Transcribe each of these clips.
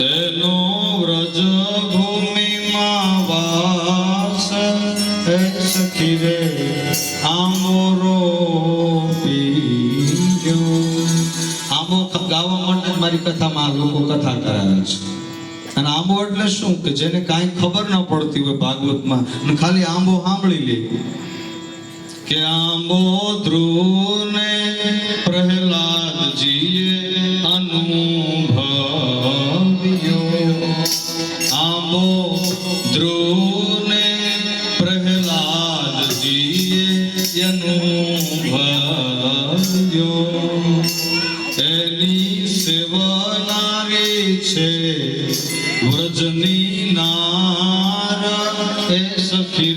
તેનો વ્રજ ભૂમિમાં વાસ હે સખી રે આંબોરો આંબો ગાવા માટે મારી કથામાં લોકો કથા કરાવે છે. અને આંબો એટલે શું કે જેને કાંઈ ખબર ન પડતી હોય ભાગવતમાં, અને ખાલી આંબો સાંભળી લે. કે આંબો ધ્રુવને પ્રહલાદજીએ અનુભવ્યો આંબો ધ્રુવને પ્રહલાદજીએ અનુભવ્યો. એની સેવનારી છે વ્રજની નાર એ સખી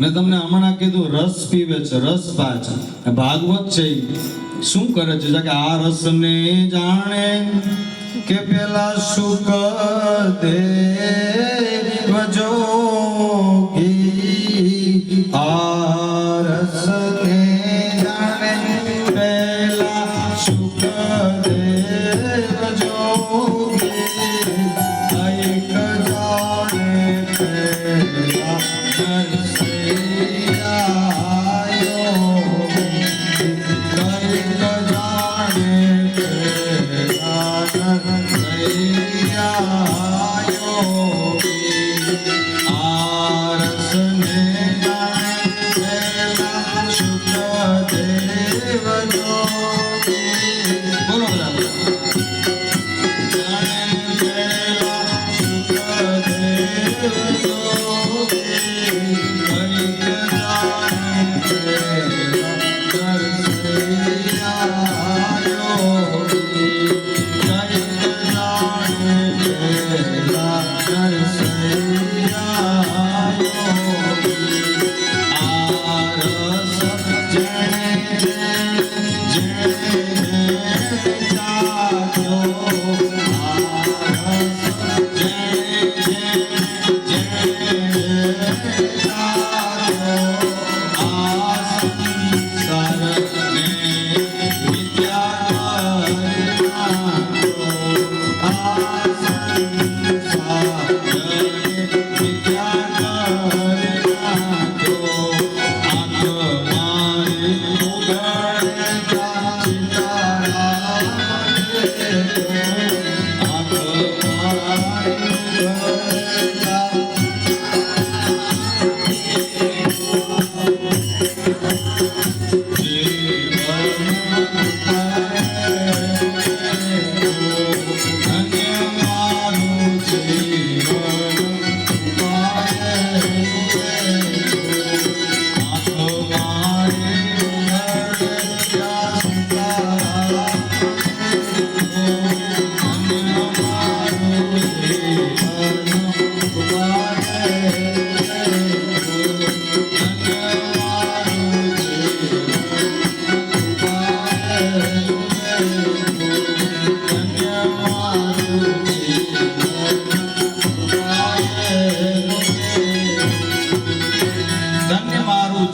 મેં તમને હમણાં કીધું, રસ પીવે છે, રસ પા છે. ભાગવત છે શું કરે છે? કે આ રસને જાણે કે પેલા સુખ દે? જોગી ધન્ય મારું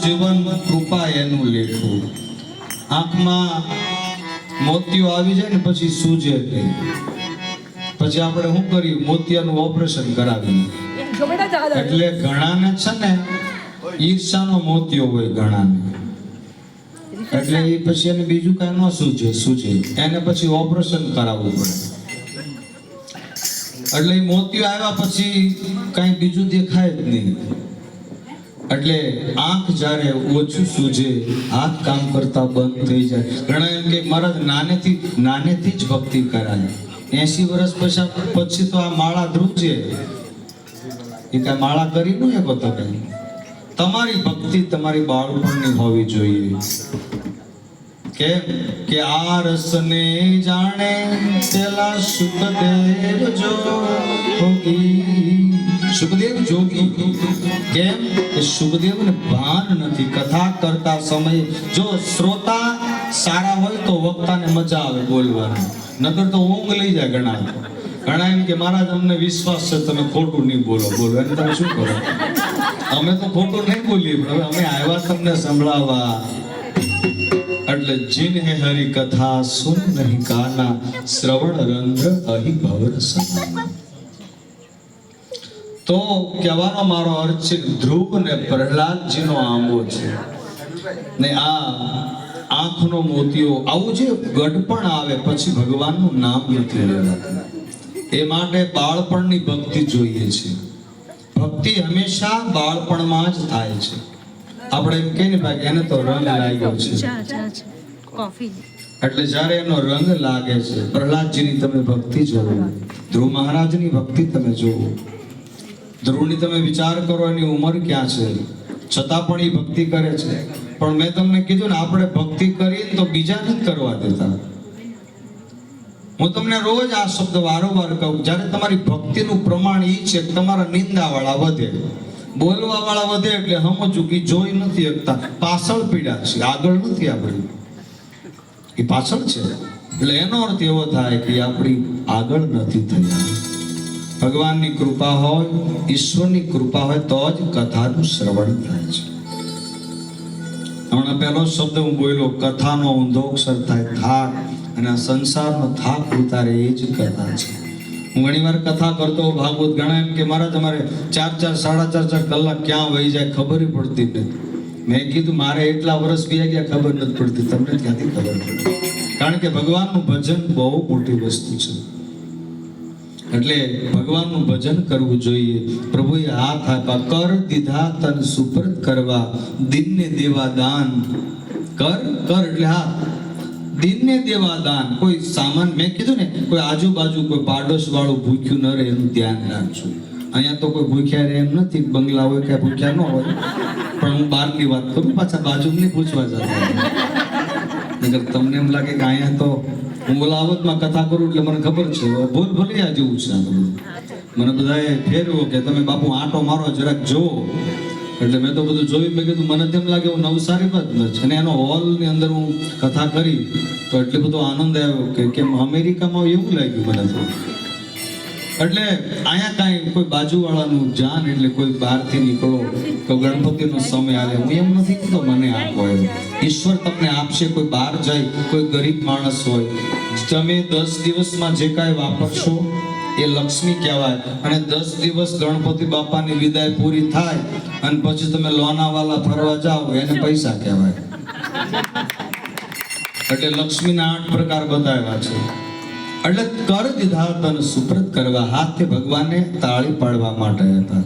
જીવન કૃપા એનું લેખું. આંખમાં મોતિયો આવી જાય ને પછી સૂજે નહીં પછી આપણે શું કર્યું? મોતિયાનું ઓપરેશન કરાવ્યું. એટલે ઘણાને છે ને ઈર્ષાનો મોતિયો હોય ઘણાને. એટલે એ પછી એને બીજું કાંઈ ન સૂજે સૂજે. એને પછી ઓપરેશન કરાવવું પડે. એટલે એ મોતિયો આવ્યા પછી કાંઈ બીજું દેખાય જ નહીં. એટલે આંખ જ્યારે ઓછું સૂજે, હાથ કામ કરતા બંધ થઈ જાય. ઘણા એમ કે મારા નાનેથી નાનેથી જ ભક્તિ કરાય. એસી વર્ષ પછી પછી તો આ માળા ધ્રુજે. એ કાંઈ માળા કરી ન શકો તમે. તમારી ભક્તિ તમારી બાળપણની હોવી જોઈએ. કેમ કે આ રસને જાણે તેલા સુખદેવ જોગી. સુખદેવ જોગી? કેમ? કે સુખદેવને ભાન નથી. કથા કરતા સમયે જો શ્રોતા સારા હોય તો વક્તાને મજા આવે બોલવાની. નકર તો ઊંઘ લઈ જાય ઘણા ઘણા એમ કે મહારાજ, અમને વિશ્વાસ છે, તમે ખોટું નહીં બોલો. બોલો. એને તમે શું કરો? અમે તો ખોટું નહીં બોલીએ, પણ હવે અમે આવ્યા તમને સંભળાવવા. એટલે જીન હરી કથા, સુન નહીં કાના, શ્રવણ રંધ્ર અહી ભવર તો કહેવાનો મારો અર્થ છે, ધ્રુવ ને પ્રહલાદજીનો આંબો છે. ને આ આંખનો મોતિયો આવું જે ગઢપણ આવે, પછી ભગવાનનું નામ નથી લેવાતું. એ માટે બાળપણની ભક્તિ જોઈએ છે. ભક્તિ હંમેશા બાળપણમાં જ થાય છે. આપણે એમ કહીએ ને ભાઈ એને તો રંગ લાગ્યો છે. કોફી. એટલે જ્યારે એનો રંગ લાગે છે પ્રહલાદજીની તમે ભક્તિ જોવો. ધ્રુવ મહારાજની ભક્તિ તમે જોવો. ધ્રુવની તમે વિચાર કરો એની ઉંમર ક્યાં છે? છતાં પણ એ ભક્તિ કરે છે. પણ મેં તમને કીધું ને આપણે ભક્તિ કરીએ તો બીજા નથી કરવા દેતા. હું તમને રોજ આ શબ્દ વારંવાર કહું જ્યારે તમારી ભક્તિનું પ્રમાણ એ છે તમારા નિંદાવાળા વધે. બોલવા વાળા વધે એટલે સમજવું કે જોઈ નથી શકતા. પાછળ પીડા છે. આગળ નથી આપણી. એ પાછળ છે. એટલે એનો અર્થ એવો થાય કે આપણી આગળ નથી થયા. ભગવાનની કૃપા હોય, ઈશ્વરની કૃપા હોય, તો જ કથાનું શ્રવણ થાય છે. હમણાં પહેલો શબ્દ હું બોલ્યો, કથાનો ઊંધો અક્ષર થાય, થાક. અને સંસારનો થાક ઉતારે એ જ કથા છે. હું ઘણીવાર કથા કરતો ભાગવત ઘણા કે મારા તમારે ચાર ચાર, સાડા ચાર ચાર કલાક ક્યાં વહી જાય ખબર પડતી નથી. મેં કીધું, મારે એટલા વર્ષ બી ગયા, ખબર નથી પડતી. તમને ક્યાંથી ખબર પડે? કારણ કે ભગવાનનું ભજન બહુ મોટી વસ્તુ છે. એટલે ભગવાનનું ભજન કરવું જોઈએ. પ્રભુએ હાથ આપ્યા, કર દીધા તન સુપ્રત કરવા, દિનને દેવા દાન. કર કર, એટલે હાથ દિનને દેવા દાન. કોઈ સામાન, મેં કીધું ને, કોઈ આજુબાજુ કોઈ પાડોશ વાળું ભૂખ્યું ન રહે એનું ધ્યાન રાખજો. અહીંયા તો કોઈ ભૂખ્યા રહે એમ નથી, બંગલા હોય કે ભૂખ્યા ન હોય. પણ હું બહારની વાત કરું, પાછા બાજુ નહીં પૂછવા જતા તમને એમ લાગે કે અહીંયા તો હું બોલાવતમાં કથા કરું એટલે મને ખબર છે. ભૂલ ભૂલિયા જેવું છે મને બધાએ ફેરવો કે તમે બાપુ આંટો મારો જરાક જોવો એટલે મેં તો બધું જોયું, મેં કીધું, મને તેમ લાગે હું નવસારીમાં જ અને એનો હોલની અંદર હું કથા કરી, તો એટલો બધો આનંદ આવ્યો કે કેમ અમેરિકામાં એવું લાગ્યું મને તો. એટલે અહીંયા કાંઈ કોઈ બાજુવાળાનું જાન એટલે કોઈ બહારથી નીકળો તો ગણપતિનો સમય આવે. હું એમ નથી કહેતો મને આપો એમ ઈશ્વર તમને આપશે, કોઈ બહાર જાય, કોઈ ગરીબ માણસ હોય. તમે દસ દિવસમાં જે કાંઈ વાપરશો એ લક્ષ્મી કહેવાય. અને દસ દિવસ ગણપતિ બાપાની વિદાય પૂરી થાય અને પછી તમે લોનાવાલા ફરવા જાઓ, એને પૈસા કહેવાય. એટલે લક્ષ્મીના આઠ પ્રકાર બતાવ્યા છે. એટલે કર દીધા તને સુપ્રત કરવા, હાથે ભગવાને તાળી પાડવા માટે હતા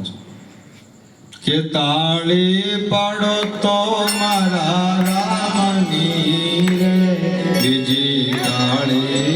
કે તાળી પાડો તો મારા રામની રે, બીજી તાળી